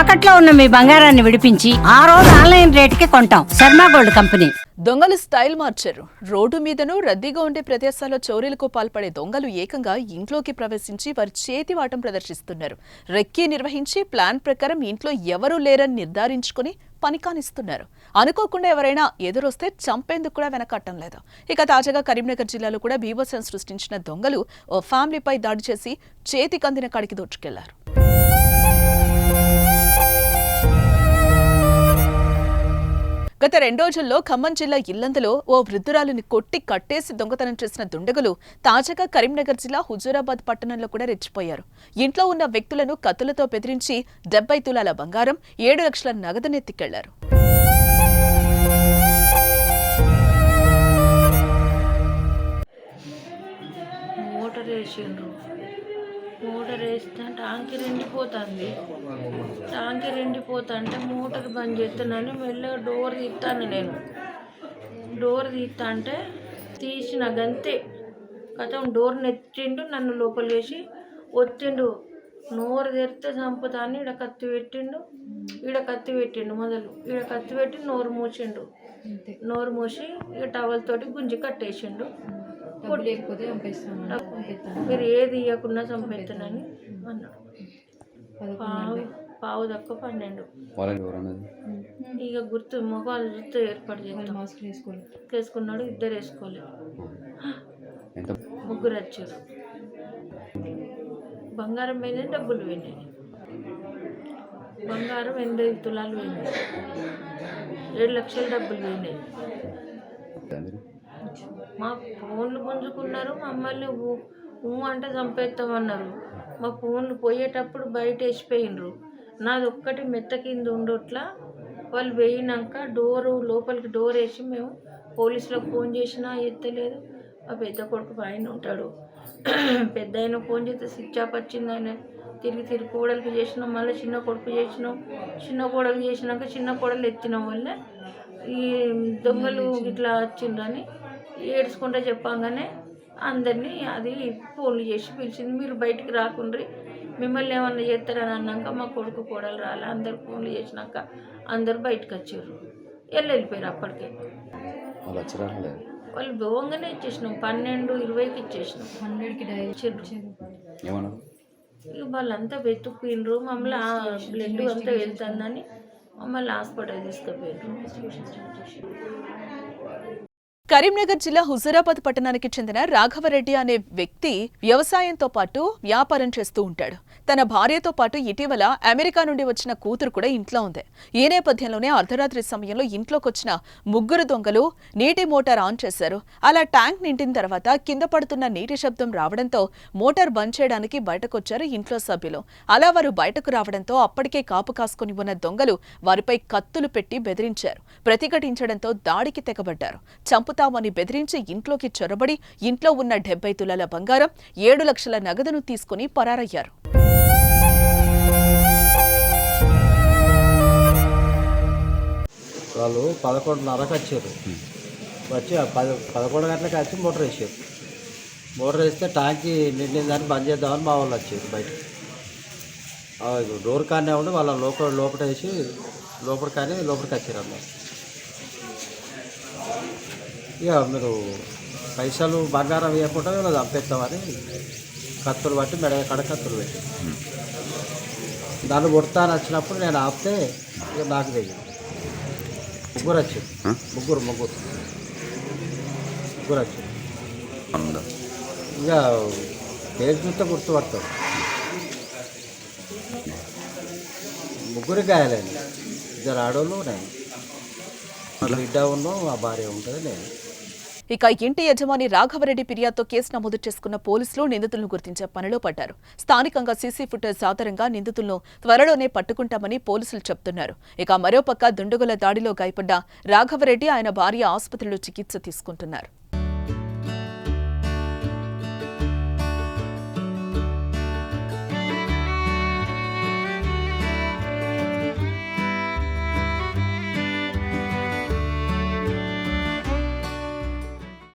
తాకట్లో ఉన్న మీ బంగారాన్ని విడిపించి ఆ రోజు ఆన్లైన్ రేటుకి కొంటాం. Sharma gold company. దొంగలు స్టైల్ మార్చారు. రోడ్డు మీదను రద్దీగా ఉండే ప్రదేశాల్లో చోరీలకు పాల్పడే దొంగలు ఏకంగా ఇంట్లోకి ప్రవేశించి వారి చేతి వాటం ప్రదర్శిస్తున్నారు. రెక్కీ నిర్వహించి ప్లాన్ ప్రకారం ఇంట్లో ఎవరూ లేరని నిర్ధారించుకుని పనికానిస్తున్నారు. అనుకోకుండా ఎవరైనా ఎదురొస్తే చంపేందుకు కూడా వెనకట్టం లేదు. ఇక తాజాగా కరీంనగర్ జిల్లాలో కూడా బీభత్సం సృష్టించిన దొంగలు ఓ ఫ్యామిలీపై దాడి చేసి చేతికి అందిన కాడికి దోచుకెళ్ళారు. గత రెండు రోజుల్లో ఖమ్మం జిల్లా ఇల్లందులో ఓ వృద్ధురాలిని కొట్టి కట్టేసి దొంగతనం చేసిన దుండగులు తాజాగా కరీంనగర్ జిల్లా హుజూరాబాద్ పట్టణంలో కూడా రెచ్చిపోయారు. ఇంట్లో ఉన్న వ్యక్తులను కత్తులతో బెదిరించి డెబ్బై తులాల బంగారం ఏడు లక్షల నగదునెత్తికెళ్ళారు మోటార్ మోటార్ వేస్తే టాంకి రెండిపోతుంది. టాంకి రెండిపోతుంటే మోటార్ బంద్ చేస్తున్నాను మెల్లగా డోర్ తీస్తాను నేను. డోర్ తీస్తా అంటే తీసిన గంతే. కథం డోర్ నెట్టిండు నన్ను లోపల వేసి ఒత్తిండు. నోరు తెరిస్తే చంపుతాను ఈడ కత్తి పెట్టిండు ఈడ కత్తి పెట్టిండు మొదలు. ఈడ కత్తి పెట్టి నోరు మూసిండు. నోరు మూసి ఇక టవల్ తోటి గుంజి కట్టేసిండు. లేకపోతే పంపిస్తాను మీరు ఏది ఇవ్వకుండా చంపేస్తానని అన్నాడు. పావు పావు తక్కువ పన్నెండు. ఇక గుర్తు మొగాలు చూస్తే ఏర్పాటు చేస్తాం మాస్క్ వేసుకోవాలి వేసుకున్నాడు ఇద్దరు వేసుకోలేదు. ఎంత? ముగ్గురు వచ్చారు. బంగారం పోయినాయి డబ్బులు పోయినాయి. బంగారం ఎనభై తులాలు పోయినాయి. ఏడు లక్షల డబ్బులు పోయినాయి. మా ఫోన్లు గుంజుకున్నారు మమ్మల్ని ఊ ఊ అంటే చంపేస్తామన్నారు. మా ఫోన్లు పోయేటప్పుడు బయట వేసిపోయినరు నాది ఒక్కటి మెత్త కింద ఉండొట్లా వాళ్ళు వేయినాక డోరు లోపలికి డోర్ వేసి మేము పోలీసులకు ఫోన్ చేసినా ఎత్తలేదు. మా పెద్ద కొడుకు పైన ఉంటాడు. పెద్ద ఆయన ఫోన్ చేస్తే స్విచ్ ఆఫ్ వచ్చింది ఆయన. తిరిగి తిరిగి కోడలికి చేసినాం మళ్ళీ చిన్న కొడుకు చేసినాం. చిన్న కోడలు చేసినాక చిన్న కోడలు ఎత్తినాం వల్ల ఈ దొంగలు ఇట్లా వచ్చిండ్రని ఏడ్చుకుంటూ చెప్పంగానే అందరినీ అది ఫోన్లు చేసి పిలిచింది మీరు బయటికి రాకుండ్రి మిమ్మల్ని ఏమన్నా చేస్తారని అన్నాక మా కొడుకు కోడలు రాలే అందరు ఫోన్లు చేసినాక అందరు బయటకు వచ్చారు వెళ్ళి వెళ్ళిపోయారు అప్పటికే. వాళ్ళు భోగంగానే ఇచ్చేసినాం పన్నెండు ఇరవైకి ఇచ్చేసినాం. హండ్రెడ్కి ఇక వాళ్ళంతా వెతుక్కిండ్రు మమ్మల్ని ఆ బ్లడ్ అంతా వెళ్తుందని మమ్మల్ని హాస్పిటల్ తీసుకుపోయిండ్రు కరీంనగర్ జిల్లా హుజూరాబాద్ పట్టణానికి చెందిన రాఘవరెడ్డి అనే వ్యక్తి వ్యవసాయంతో పాటు వ్యాపారం చేస్తూ ఉంటాడు. తన భార్యతో పాటు ఇటీవల అమెరికా నుండి వచ్చిన కూతురు కూడా ఇంట్లో ఉంది. ఈ నేపథ్యంలోనే అర్ధరాత్రి సమయంలో ఇంట్లోకి వచ్చిన ముగ్గురు దొంగలు నీటి మోటార్ ఆన్ చేశారు. అలా ట్యాంక్ నిండిన తర్వాత కింద పడుతున్న నీటి శబ్దం రావడంతో మోటార్ బంద్ చేయడానికి బయటకొచ్చారు ఇంట్లో సభ్యులు. అలా వారు బయటకు రావడంతో అప్పటికే కాపు కాసుకుని ఉన్న దొంగలు వారిపై కత్తులు పెట్టి బెదిరించారు. ప్రతిఘటించడంతో దాడికి తెగబడ్డారు. చంపుతామని బెదిరించి ఇంట్లోకి చొరబడి ఇంట్లో ఉన్న డెబ్బై తులాల బంగారం ఏడు లక్షల నగదును తీసుకుని పరారయ్యారు. వాళ్ళు పదకొండున్నరకు వచ్చారు. వచ్చి పద పదకొండు గంటలకు వచ్చి మోటార్ వేసారు. మోటార్ వేస్తే ట్యాంకీ నిండిందని బంద్ చేద్దామని మా వాళ్ళు వచ్చారు బయట డోర్ కానే ఉండి వాళ్ళ లోపల లోపల వేసి లోపల కానీ లోపలికి వచ్చారు అన్నమాట ఇక మీరు పైసలు బంగారం ఇవ్వకుండా మేము చంపేస్తామని కత్తులు బట్టి మెడ కడ కత్తులు పెట్టి. దాన్ని కొడతాను వచ్చినప్పుడు నేను ఆపితే ఇక నాకు తెలియదు ముగ్గురు వచ్చారు ఆ? ముగ్గురు ముగ్గురు. ముగ్గురు వచ్చారు ఉందా ఇక పేరు చూస్తే గుర్తుపడతారు. ముగ్గురు గాయాలండి ఇద్దరు ఆడవాళ్ళు నేను. బిడ్డ ఉన్ను మా భార్య ఉంటుంది నేను. ఇక ఇంటి యజమాని రాఘవరెడ్డి ఫిర్యాదుతో కేసు నమోదు చేసుకున్న పోలీసులు నిందితులను గుర్తించే పనిలో పడ్డారు. స్థానికంగా సీసీ ఫుటేజ్ ఆధారంగా నిందితులను త్వరలోనే పట్టుకుంటామని పోలీసులు చెప్తున్నారు. ఇక మరోపక్క దుండగుల దాడిలో గాయపడ్డ రాఘవరెడ్డి ఆయన భార్య ఆసుపత్రిలో చికిత్స తీసుకుంటున్నారు.